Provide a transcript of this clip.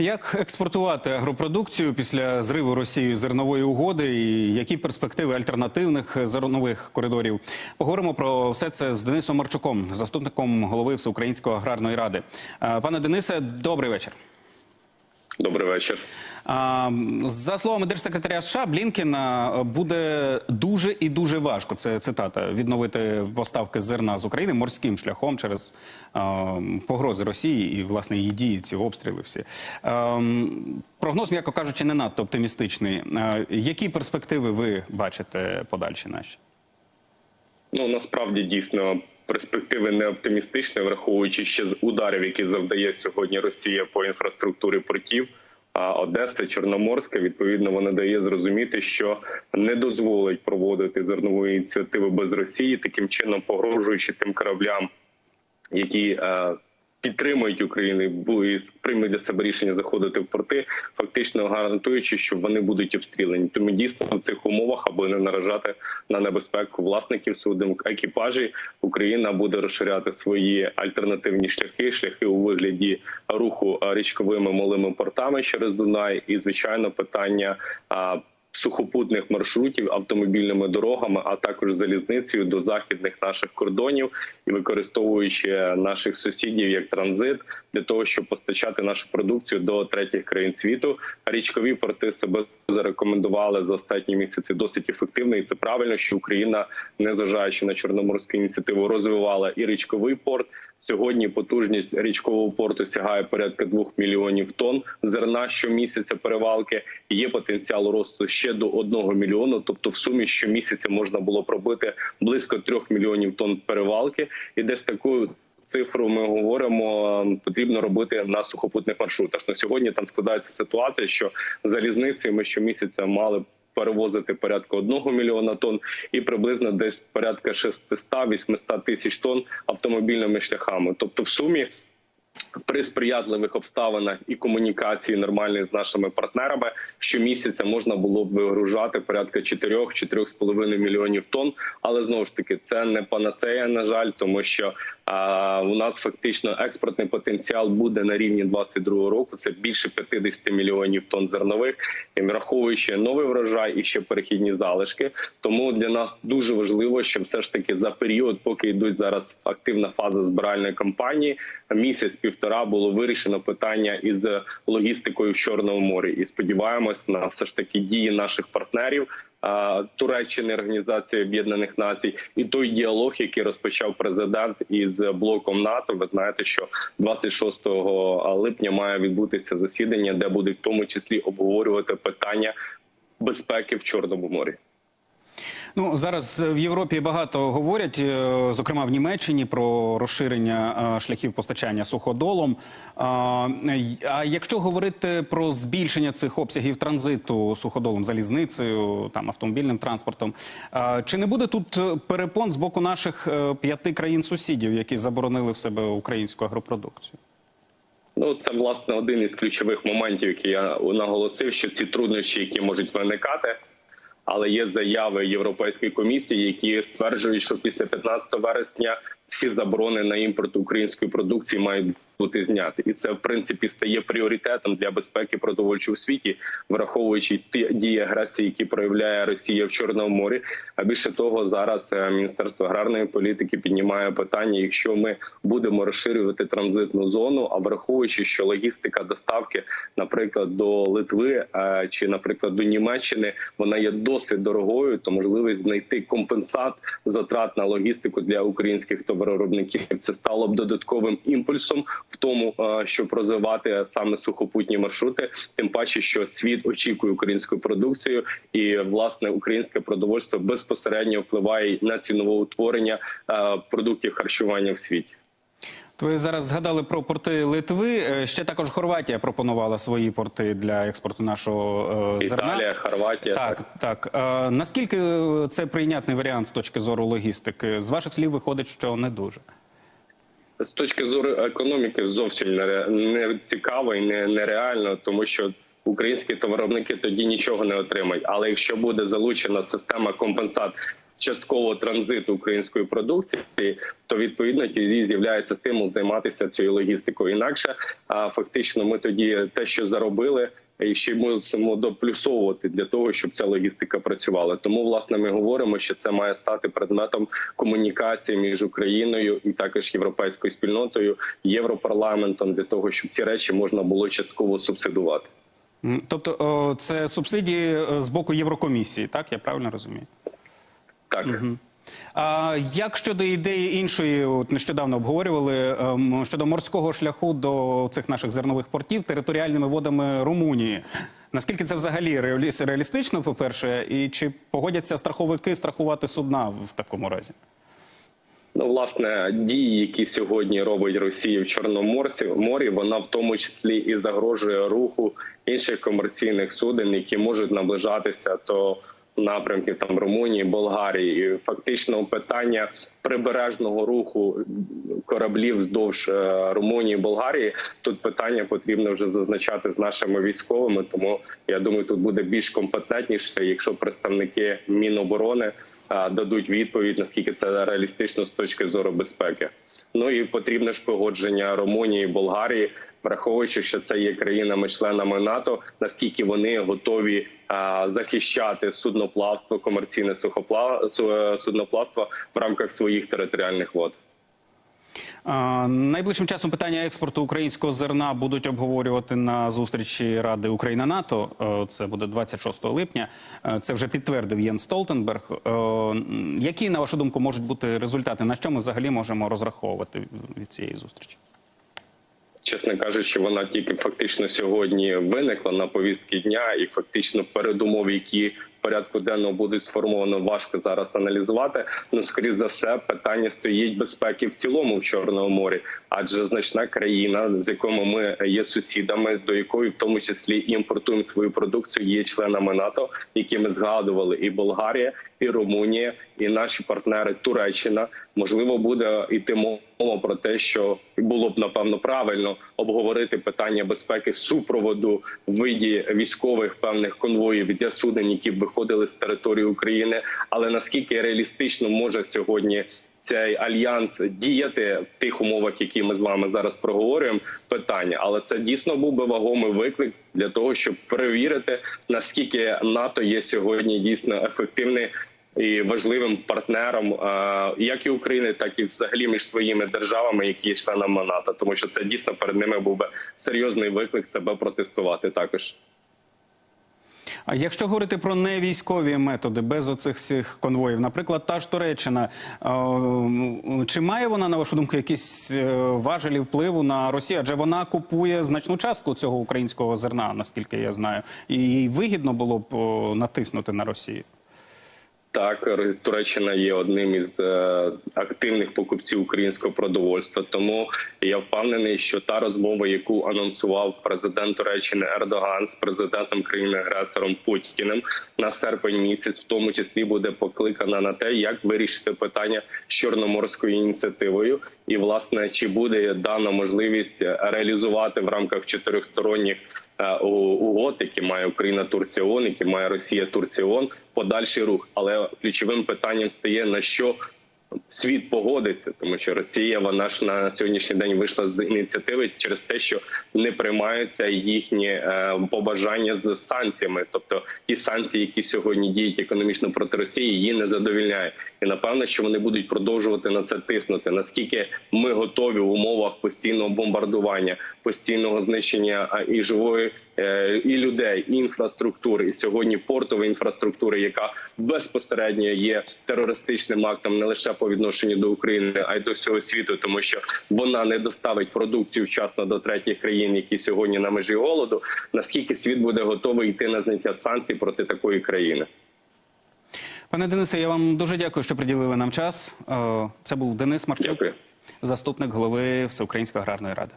Як експортувати агропродукцію після зриву Росією зернової угоди і які перспективи альтернативних зернових коридорів? Поговоримо про все це з Денисом Марчуком, заступником голови Всеукраїнської аграрної ради. Е, Пане Денисе, добрий вечір. Добрий вечір. За словами держсекретаря США, Блінкена буде дуже і дуже важко. Це цитата відновити поставки зерна з України морським шляхом через погрози Росії і власне її дії, ці обстріли. Всі прогноз, м'яко кажучи, не надто оптимістичний. Які перспективи ви бачите подальші наші? Ну насправді дійсно перспективи не оптимістичні, враховуючи ще з ударів, які завдає сьогодні Росія по інфраструктурі портів. А Одеса, Чорноморська, відповідно, вона дає зрозуміти, що не дозволить проводити зернову ініціативу без Росії, таким чином погрожуючи тим кораблям, які е, підтримують Україну і приймуть для себе рішення заходити в порти, фактично гарантуючи, що вони будуть обстріляні. Тому дійсно в цих умовах, аби не наражати на небезпеку власників суден екіпажі, Україна буде розширяти свої альтернативні шляхи, шляхи у вигляді руху річковими малими портами через Дунай, і звичайно питання. Сухопутних маршрутів автомобільними дорогами, а також залізницею до західних наших кордонів і використовуючи наших сусідів як транзит для того, щоб постачати нашу продукцію до третіх країн світу. Річкові порти себе зарекомендували за останні місяці досить ефективно, і це правильно, що Україна, незважаючи на чорноморську ініціативу, розвивала і річковий порт. Сьогодні потужність річкового порту сягає порядка 2 мільйонів тонн зерна щомісяця перевалки. Є потенціал росту ще до 1 мільйону. Тобто, в сумі щомісяця можна було пробити близько 3 мільйонів тонн перевалки, і десь таку цифру ми говоримо, потрібно робити на сухопутних маршрутах. На сьогодні там складається ситуація, що залізницею ми щомісяця мали перевозити порядка 1 мільйона тонн і приблизно десь порядка 600-800 тисяч тонн автомобільними шляхами. Тобто, в сумі. При сприятливих обставинах і комунікації нормальної з нашими партнерами щомісяця можна було б вигружати порядка 4-4,5 мільйонів тонн. Але знову ж таки це не панацея, на жаль, тому що а, у нас фактично експортний потенціал буде на рівні 22 року. Це більше 50 мільйонів тонн зернових, і враховуючи новий врожай і ще перехідні залишки. Тому для нас дуже важливо, що все ж таки за період, поки йдуть зараз активна фаза збиральної кампанії, місяць півтора було вирішено питання із логістикою в чорному морі, і сподіваємось на все ж таки дії наших партнерів. Туреччини Організації Об'єднаних Націй і той діалог, який розпочав президент із блоком НАТО. Ви знаєте, що 26 липня має відбутися засідання, де будуть в тому числі обговорювати питання безпеки в Чорному морі. Ну зараз в Європі багато говорять, е, зокрема в Німеччині, про розширення е, шляхів постачання суходолом. А якщо говорити про збільшення цих обсягів транзиту суходолом, залізницею, там автомобільним транспортом, чи не буде тут перепон з боку наших е, п'яти країн сусідів, які заборонили в себе українську агропродукцію? Ну, це власне один із ключових моментів, які я наголосив, що ці труднощі, які можуть виникати але є заяви Європейської комісії, які стверджують, що після 15 вересня всі заборони на імпорт української продукції мають бути зняти, і це в принципі стає пріоритетом для безпеки продовольчого світі, враховуючи ті дії агресії, які проявляє Росія в Чорному морі. А більше того, зараз е, міністерство аграрної політики піднімає питання: якщо ми будемо розширювати транзитну зону, а враховуючи, що логістика доставки, наприклад, до Литви е, чи, наприклад, до Німеччини, вона є досить дорогою, то можливість знайти компенсат затрат на логістику для українських товаровиробників це стало б додатковим імпульсом в тому, щоб розвивати саме сухопутні маршрути, тим паче, що світ очікує українську продукцію, і власне українське продовольство безпосередньо впливає на цінове утворення продуктів харчування в світі. Ви зараз згадали про порти Литви. Е, ще також Хорватія пропонувала свої порти для експорту нашого е, зерна. Італія, Хорватія. Так, так. так. Е, наскільки це прийнятний варіант з точки зору логістики? З ваших слів виходить, що не дуже з точки зору економіки зовсім не цікаво і не нереально, тому що українські товаровники тоді нічого не отримають. Але якщо буде залучена система компенсат частково транзиту української продукції, то відповідно тоді з'являється стимул займатися цією логістикою. Інакше а, фактично ми тоді те, що заробили. І ще мусимо доплюсовувати для того, щоб ця логістика працювала. Тому власне ми говоримо, що це має стати предметом комунікації між Україною і також європейською спільнотою, європарламентом для того, щоб ці речі можна було частково субсидувати. Тобто це субсидії е, з боку Єврокомісії, так я правильно розумію? Так. А як щодо ідеї іншої, от нещодавно обговорювали ем, щодо морського шляху до цих наших зернових портів територіальними водами Румунії? Наскільки це взагалі реаліс- реалістично, по-перше, і чи погодяться страховики страхувати судна в такому разі? Ну, власне, дії, які сьогодні робить Росія в Чорноморці морі, вона в тому числі і загрожує руху інших комерційних суден, які можуть наближатися до напрямків там Румунії, Болгарії. І фактично питання прибережного руху кораблів вздовж е, Румунії, Болгарії. Тут питання потрібно вже зазначати з нашими військовими. Тому я думаю, тут буде більш компетентніше, якщо представники Міноборони дадуть відповідь, наскільки це реалістично з точки зору безпеки. Ну і потрібне ж погодження Румунії, Болгарії, враховуючи, що це є країнами-членами НАТО, наскільки вони готові захищати судноплавство, комерційне сухопла... судноплавство в рамках своїх територіальних вод. Найближчим часом питання експорту українського зерна будуть обговорювати на зустрічі Ради Україна НАТО. Е, Це буде 26 липня. Е, Це вже підтвердив Єн Столтенберг. Е, Які, на вашу думку, можуть бути результати? На що ми взагалі можемо розраховувати від цієї зустрічі? чесно кажучи, вона тільки фактично сьогодні виникла на повістки дня, і фактично передумов, які порядку денного будуть сформовано, важко зараз аналізувати. Ну скоріш за все, питання стоїть безпеки в цілому в Чорному морі, адже значна країна, з якою ми є сусідами, до якої в тому числі імпортуємо свою продукцію, є членами НАТО, які ми згадували, і Болгарія, і Румунія, і наші партнери Туреччина. Можливо, буде йти мова про те, що було б напевно правильно обговорити питання безпеки супроводу в виді військових певних конвоїв для суден, які б виходили з території України. Але наскільки реалістично може сьогодні цей альянс діяти в тих умовах, які ми з вами зараз проговорюємо, питання, але це дійсно був би вагомий виклик для того, щоб перевірити наскільки НАТО є сьогодні дійсно ефективний і важливим партнером, е, як і України, так і взагалі між своїми державами, які є членами НАТО, тому що це дійсно перед ними був би серйозний виклик себе протестувати також. А якщо говорити про невійськові методи без оцих всіх конвоїв, наприклад, та ж Туреччина, е, чи має вона на вашу думку якісь е, важелі впливу на Росію? Адже вона купує значну частку цього українського зерна, наскільки я знаю, і їй вигідно було б натиснути на Росію. Так, Туреччина є одним із е, активних покупців українського продовольства. Тому я впевнений, що та розмова, яку анонсував президент Туреччини Ердоган з президентом країни агресором Путіним на серпень місяць, в тому числі буде покликана на те, як вирішити питання з чорноморською ініціативою, і власне чи буде дана можливість реалізувати в рамках чотирьохсторонніх у- угод, які має Україна Турція ООН, які має Росія Турція ООН, подальший рух. Але ключовим питанням стає на що світ погодиться, тому що Росія вона ж на сьогоднішній день вийшла з ініціативи через те, що не приймаються їхні е, побажання з санкціями, тобто ті санкції, які сьогодні діють економічно проти Росії, її не задовільняє. І напевно, що вони будуть продовжувати на це тиснути. Наскільки ми готові в умовах постійного бомбардування, постійного знищення і живої і людей, і інфраструктури, і сьогодні портової інфраструктури, яка безпосередньо є терористичним актом не лише по відношенню до України, а й до всього світу, тому що вона не доставить продукцію вчасно до третіх країн, які сьогодні на межі голоду. Наскільки світ буде готовий йти на зняття санкцій проти такої країни? Пане Денисе, я вам дуже дякую, що приділили нам час. Е, Це був Денис Марчук, Дякую. заступник голови Всеукраїнської аграрної ради.